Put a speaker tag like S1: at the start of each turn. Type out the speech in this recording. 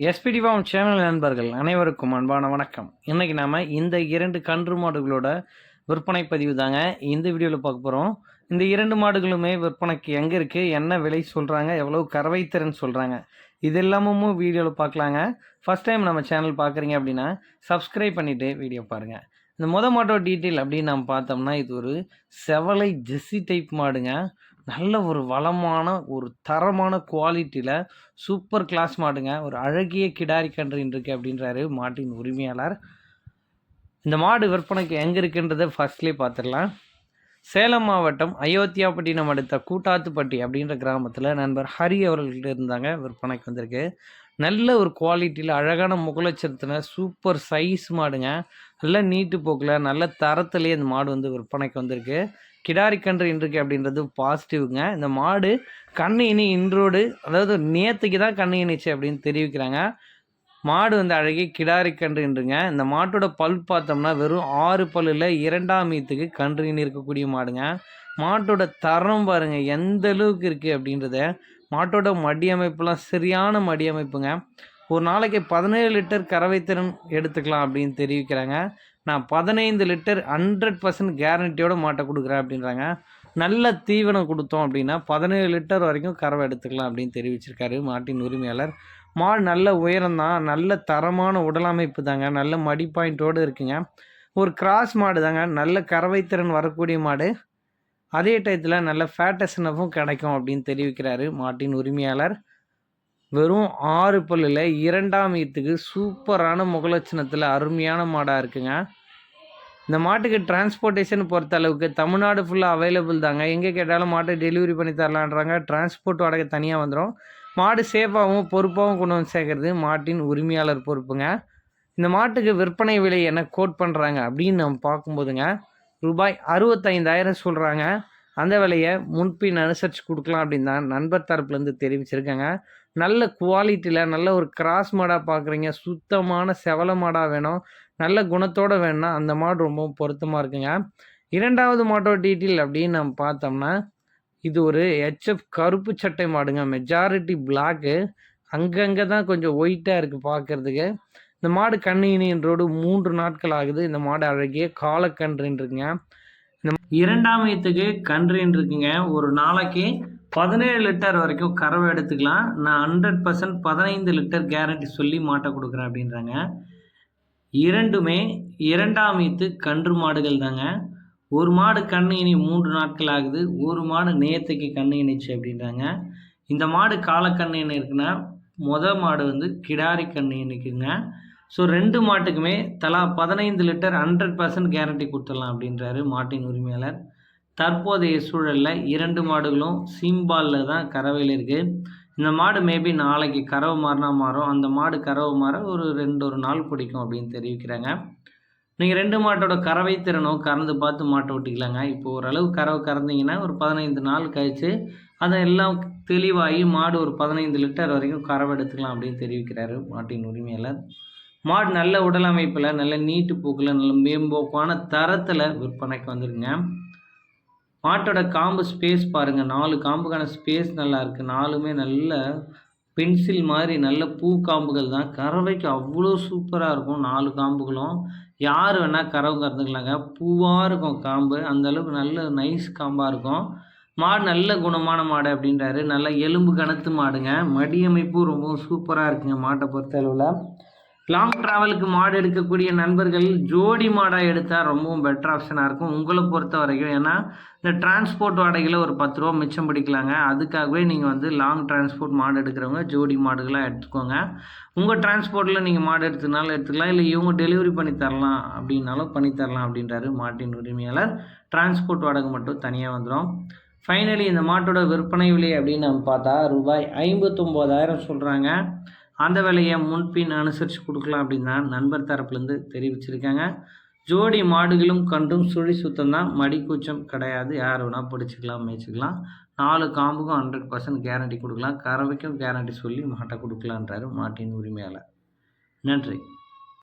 S1: எஸ்பிடிவாம் channel நண்பர்கள் அனைவருக்கும் அன்பான வணக்கம். இன்னைக்கு நாம இந்த இரண்டு கன்று மாடுகளோட விற்பனை பதிவு தாங்க. இந்த வீடியோவில் பார்க்க போகிறோம் இந்த இரண்டு மாடுகளுமே விற்பனைக்கு எங்கே இருக்குது என்ன விலை சொல்கிறாங்க எவ்வளோ கறவைத்திறன் சொல்கிறாங்க இது எல்லாமும் வீடியோவில் பார்க்கலாங்க. ஃபஸ்ட் டைம் நம்ம சேனல் பார்க்குறீங்க அப்படின்னா சப்ஸ்கிரைப் பண்ணிவிட்டு வீடியோ பாருங்கள் இந்த மொதல் மாட்டோட டீட்டெயில் அப்படின்னு நம்ம பார்த்தோம்னா இது ஒரு செவலை ஜெஸ்ஸி டைப் மாடுங்க. நல்ல ஒரு வளமான ஒரு தரமான குவாலிட்டியில் சூப்பர் கிளாஸ் மாடுங்க. ஒரு அழகிய கிடாரி கன்றின் இருக்குது அப்படின்றாரு மாட்டின் உரிமையாளர். இந்த மாடு விற்பனைக்கு எங்கே இருக்குன்றதை ஃபர்ஸ்ட்லேயே பார்த்துடலாம். சேலம் மாவட்டம் அயோத்தியாப்பட்டினம் அடுத்த கூட்டாத்துப்பட்டி அப்படின்ற கிராமத்தில் நண்பர் ஹரி அவர்கள்ட்ட இருந்தாங்க விற்பனைக்கு வந்திருக்கு. நல்ல ஒரு குவாலிட்டியில் அழகான முகலட்சணத்தில் சூப்பர் சைஸ் மாடுங்க. நல்ல நீட்டு போக்கில் நல்ல தரத்துலேயே இந்த மாடு வந்து விற்பனைக்கு வந்திருக்கு. கிடாரி கன்று இன்றைக்கு அப்படின்றது பாசிட்டிவ்ங்க இந்த மாடு கண்ணு இனி இன்றோடு அதாவது நேற்றுக்கு தான் கண்ணு இனிச்சு அப்படின்னு தெரிவிக்கிறாங்க. மாடு வந்து அழகி கிடாரி கன்று இன்றுங்க இந்த மாட்டோட பல் பார்த்தோம்னா வெறும் ஆறு பல்லில் இரண்டாம் மீத்துக்கு கன்று இருக்கக்கூடிய மாடுங்க. மாட்டோட தரம் பாருங்க எந்த அளவுக்கு இருக்குது அப்படின்றத. மாட்டோட மடி அமைப்புலாம் சரியான மடி அமைப்புங்க. ஒரு நாளைக்கு பதினேழு லிட்டர் கறவை திறன் எடுத்துக்கலாம் அப்படின்னு தெரிவிக்கிறாங்க. நான் பதினைந்து லிட்டர் ஹண்ட்ரட் பர்சன்ட் கேரண்டியோட மாட்டை கொடுக்குறேன் அப்படின்றாங்க. நல்ல தீவனம் கொடுத்தோம் அப்படின்னா பதினேழு லிட்டர் வரைக்கும் கறவை எடுத்துக்கலாம் அப்படின்னு தெரிவிச்சிருக்காரு மாட்டின் உரிமையாளர் மாடு நல்ல உயரம்தான் நல்ல தரமான உடலமைப்பு தாங்க நல்ல மடி பாயிண்ட்டோடு இருக்குங்க. ஒரு கிராஸ் மாடு தாங்க நல்ல கறவைத்திறன் வரக்கூடிய மாடு. அதே டயத்தில் நல்ல ஃபேட்டஸ்னஃபும் கிடைக்கும் அப்படின்னு தெரிவிக்கிறாரு மாட்டின் உரிமையாளர். வெறும் ஆறு பல்லில் இரண்டாம் ஈத்துக்கு சூப்பரான முகலட்சணத்தில் அருமையான மாடாக இருக்குங்க. இந்த மாட்டுக்கு டிரான்ஸ்போர்ட்டேஷன் பொறுத்த அளவுக்கு தமிழ்நாடு ஃபுல்லாக அவைலபிள் தாங்க. எங்கே கேட்டாலும் மாட்டை டெலிவரி பண்ணி தரலான்றாங்க. டிரான்ஸ்போர்ட் வாடகை தனியாக வந்துடும் மாடு சேஃபாகவும் பொறுப்பாகவும் கொண்டு வந்து சேர்க்கறது மாட்டின் உரிமையாளர் பொறுப்புங்க. இந்த மாட்டுக்கு விற்பனை விலை என்ன கோட் பண்ணுறாங்க அப்படின்னு நம்ம பார்க்கும்போதுங்க ரூபாய் அறுபத்தைந்தாயிரம் சொல்கிறாங்க அந்த விலையை முன்பின் அனுசரித்து கொடுக்கலாம் அப்படின்னு தான் நண்பர் தரப்புலேருந்து தெரிவிச்சிருக்காங்க. நல்ல குவாலிட்டியில் நல்ல ஒரு கிராஸ் மாடாக பார்க்குறீங்க சுத்தமான செவல மாடாக வேணும். நல்ல குணத்தோடு வேணும்னா அந்த மாடு ரொம்பவும் பொருத்தமாக இருக்குங்க. இரண்டாவது மாட்டோட டீட்டெயில் அப்படின்னு நம்ம பார்த்தோம்னா இது ஒரு ஹெச்எஃப் கருப்பு சட்டை மாடுங்க. மெஜாரிட்டி பிளாக்கு அங்கங்கே தான் கொஞ்சம் ஒயிட்டாக இருக்குது பார்க்குறதுக்கு இந்த மாடு கண்ணினின்றோடு மூன்று நாட்கள் ஆகுது. இந்த மாடு அழகிய காலக்கன்றுன்னு இந்த இரண்டாம் வயத்துக்கு கன்றுன்னு ஒரு நாளைக்கு பதினேழு லிட்டர் வரைக்கும் கறவை எடுத்துக்கலாம். நான் ஹண்ட்ரட் பர்சன்ட் பதினைந்து லிட்டர் கேரண்டி சொல்லி மாட்டை கொடுக்குறேன் அப்படின்றாங்க. இரண்டுமே இரண்டாம் ஈத்து கன்று மாடுகள் தாங்க ஒரு மாடு கண்ணு இனி மூன்று நாட்கள் ஆகுது. ஒரு மாடு நேற்றுக்கு கண்ணு இணைச்சு அப்படின்றாங்க. இந்த மாடு காலக்கண்ணு இணை இருக்குன்னா மொதல் மாடு வந்து கிடாரி கண்ணு இணைக்குங்க ஸோ ரெண்டு மாட்டுக்குமே தலா பதினைந்து லிட்டர் ஹண்ட்ரட் பர்சன்ட் கேரண்டி கொடுத்துடலாம் அப்படின்றாரு மாட்டின் உரிமையாளர். தற்போதைய சூழலில் இரண்டு மாடுகளும் சீம்பாலில் தான் கறவையில் இருக்குது இந்த மாடு மேபி நாளைக்கு கறவை மாறினா மாறும். அந்த மாடு கறவை மாற ஒரு ரெண்டு ஒரு நாள் பிடிக்கும் அப்படின்னு தெரிவிக்கிறாங்க. நீங்கள் ரெண்டு மாட்டோட கறவை திறனோ கறந்து பார்த்து மாட்டை விட்டுக்கலாங்க இப்போ ஓரளவு கறவை கறந்தீங்கன்னா ஒரு பதினைந்து நாள் கழித்து அதை எல்லாம் தெளிவாகி மாடு ஒரு பதினைந்து லிட்டர் வரைக்கும் கறவை எடுத்துக்கலாம் அப்படின்னு தெரிவிக்கிறாரு மாட்டின் உரிமையாளர். மாடு நல்ல உடல் அமைப்பில் நல்ல நீட்டு போக்கில் நல்ல மேம்போக்கான தரத்தில் விற்பனைக்கு வந்துருங்க மாட்டோட காம்பு ஸ்பேஸ் பாருங்கள் நாலு காம்புக்கான ஸ்பேஸ் நல்லா இருக்குது நாலுமே நல்ல பென்சில் மாதிரி நல்ல பூ காம்புகள் தான். கறவைக்கு அவ்வளோ சூப்பராக இருக்கும். நாலு காம்புகளும் யார் வேணால் கறவு கறந்துக்கலாங்க. பூவாக இருக்கும் காம்பு. அந்தளவுக்கு நல்ல நைஸ் காம்பாக இருக்கும். மாடு நல்ல குணமான மாடு அப்படின்றாரு. நல்ல எலும்பு கணத்து மாடுங்க. மடி அமைப்பு ரொம்பவும் சூப்பராக இருக்குங்க மாட்டை பொறுத்த அளவில். லாங் ட்ராவலுக்கு மாடு எடுக்கக்கூடிய நண்பர்கள் ஜோடி மாடாக எடுத்தால் ரொம்பவும் பெட்டர் ஆப்ஷனாக இருக்கும். உங்களை பொறுத்த வரைக்கும் ஏன்னா இந்த டிரான்ஸ்போர்ட் வாடகையில் ஒரு பத்து ரூபா மிச்சம் பிடிக்கலாங்க. அதுக்காகவே நீங்கள் வந்து லாங் டிரான்ஸ்போர்ட் மாடு எடுக்கிறவங்க ஜோடி மாடுகளாக எடுத்துக்கோங்க. உங்கள் டிரான்ஸ்போர்ட்டில் நீங்கள் மாடு எடுத்துனாலும் எடுத்துக்கலாம். இல்லை இவங்க டெலிவரி பண்ணி தரலாம் அப்படின்னாலும் பண்ணி தரலாம் அப்படின்றாரு மாட்டின் உரிமையாளர். டிரான்ஸ்போர்ட் வாடகை மட்டும் தனியாக வந்துடும் ஃபைனலி இந்த மாட்டோட விற்பனை விலை அப்படின்னு நம்ம பார்த்தா ரூபாய் ஐம்பத்தொம்போதாயிரம் சொல்கிறாங்க அந்த வேலையை முன்பின் அனுசரித்து கொடுக்கலாம் அப்படின்னு தான் நண்பர் தரப்புலேருந்து தெரிவிச்சிருக்காங்க. ஜோடி மாடுகளும் கண்டும் சுழி சுத்தம் தான் மடி கூச்சம் கிடையாது. யார் வேணால் பிடிச்சிக்கலாம் மேய்ச்சிக்கலாம். நாலு காம்புக்கும் ஹண்ட்ரட் பர்சன்ட் கேரண்டி கொடுக்கலாம். கறவைக்கும் கேரண்டி சொல்லி மாட்டை கொடுக்கலான்றாரு மாட்டின் உரிமையாளர். நன்றி.